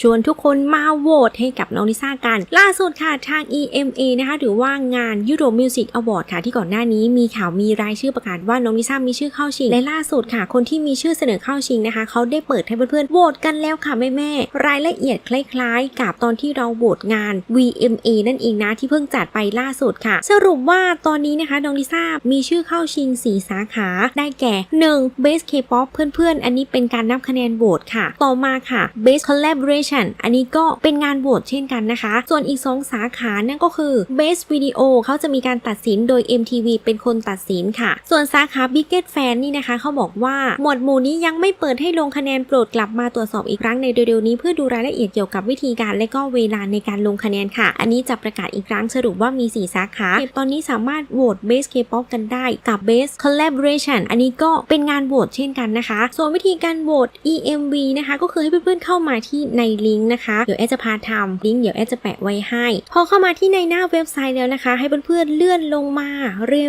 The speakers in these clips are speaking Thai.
ชวนทุกคนมาโหวตให้กับน้องลิซ่ากัน ล่าสุดค่ะทาง EMA นะคะหรือว่างาน Euro Music Award ค่ะที่ก่อนหน้านี้มีข่าวมีรายชื่อประกาศว่าน้องลิซ่ามีชื่อเข้าชิง และล่าสุดค่ะ คนที่มีชื่อเสนอเข้าชิงนะคะเขาได้เปิดให้เพื่อนๆโหวตกันแล้วค่ะแม่ๆรายละเอียดคล้ายๆ กับตอนที่เราโหวตงาน VMA นั่นเองนะที่เพิ่งจัดไปล่าสุดค่ะ สรุปว่าตอนนี้นะคะน้องลิซ่ามีชื่อเข้าชิง 4 สาขา ได้แก่ 1. Best K-pop เพื่อนๆ อันนี้เป็นการนับคะแนนโหวตค่ะ ต่อมาค่ะ Best Collaboration อันนี้ก็เป็นงานโหวตเช่นกันนะคะ ส่วนอีก 2 สาขานั่นก็คือ Best Video เขาจะมีการตัดสินโดย MTV เป็นคนตัดสินค่ะ ส่วนสาขา Biggest Fan นี่นะคะ เขาบอกว่าหมวดหมู่นี้ยังไม่เปิดให้ลงคะแนนโปรดกลับมาตรวจสอบอีกครั้งในเร็วๆนี้เพื่อดูรายละเอียดเกี่ยวกับวิธีการและก็เวลาในการลงคะแนนค่ะ อันนี้จะประกาศอีกครั้งสรุปว่ามี 4 สาขาตอนนี้สามารถโหวต Best K-pop กันได้กับ Best Collaboration อันนี้ก็เป็นงานโหวตเช่นกันนะคะ ส่วนวิธีการโหวต EMV นะคะ ก็คือให้เพื่อนๆเข้ามาที่ในลิงก์นะคะ เดี๋ยวแอดจะพาทำลิงก์เดี๋ยวแอดจะแปะไว้ให้ พอเข้ามาที่ในหน้าเว็บไซต์แล้วนะคะ ให้เพื่อนๆเลื่อนลงมา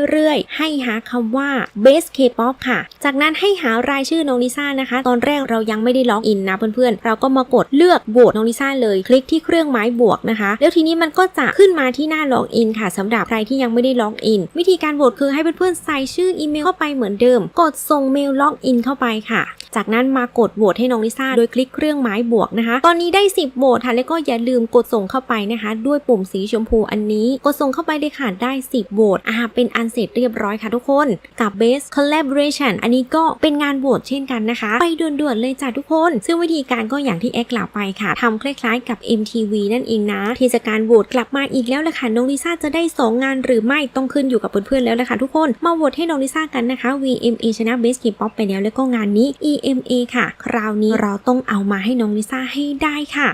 เรื่อยๆ ให้หาคำว่า Best K-pop ค่ะ จากนั้นให้หารายชื่อน้องลิซ่านะคะ ตอนแรกเรายังไม่ได้ล็อกอินนะเพื่อนๆ เราก็มากดเลือกโหวตน้องลิซ่าเลย คลิกที่เครื่องไม้บวกนะคะ แล้วทีนี้มันก็จะขึ้นมาที่หน้าล็อกอินค่ะสำหรับใครที่ยังไม่ได้ล็อกอิน วิธีการโหวตคือให้เพื่อนๆใส่ชื่ออีเมลเข้าไปเหมือนเดิม กดส่งเมลล็อกอินเข้าไปค่ะ จากนั้นมากดโหวตให้น้องลิซ่าโดยคลิกเครื่องไม้บวกนะคะ ตอนนี้ได้ 10โหวตค่ะ แล้วก็อย่าลืมกดส่งเข้าไปนะคะ ด้วยปุ่มสีชมพูอันนี้ กดส่งเข้าไปเลยค่ะ ได้ 10โหวตอ่าเป็นอันเสร็จเรียบร้อยค่ะทุกคน กับ Best Collaboration อันนี้ก็เป็นงานโหวตเช่นกันนะคะ ไปด่วนๆเลยจ้ะทุกคน ซึ่งวิธีการก็อย่างที่แอ็กกล่าวไปค่ะทำคล้ายๆกับ MTV นั่นเองนะเทศกาลโหวตกลับมาอีกแล้วละค่ะน้องลิซ่าจะได้สองงานหรือไม่ต้องขึ้นอยู่กับเพื่อนๆแล้วละค่ะทุกคนมาโหวตให้น้องลิซ่ากันนะคะ VMA ชนะ Best K-pop ไปแล้วแล้วก็งานนี้ DMA ค่ะ คราวนี้เราต้องเอามาให้น้องลิซ่าให้ได้ค่ะ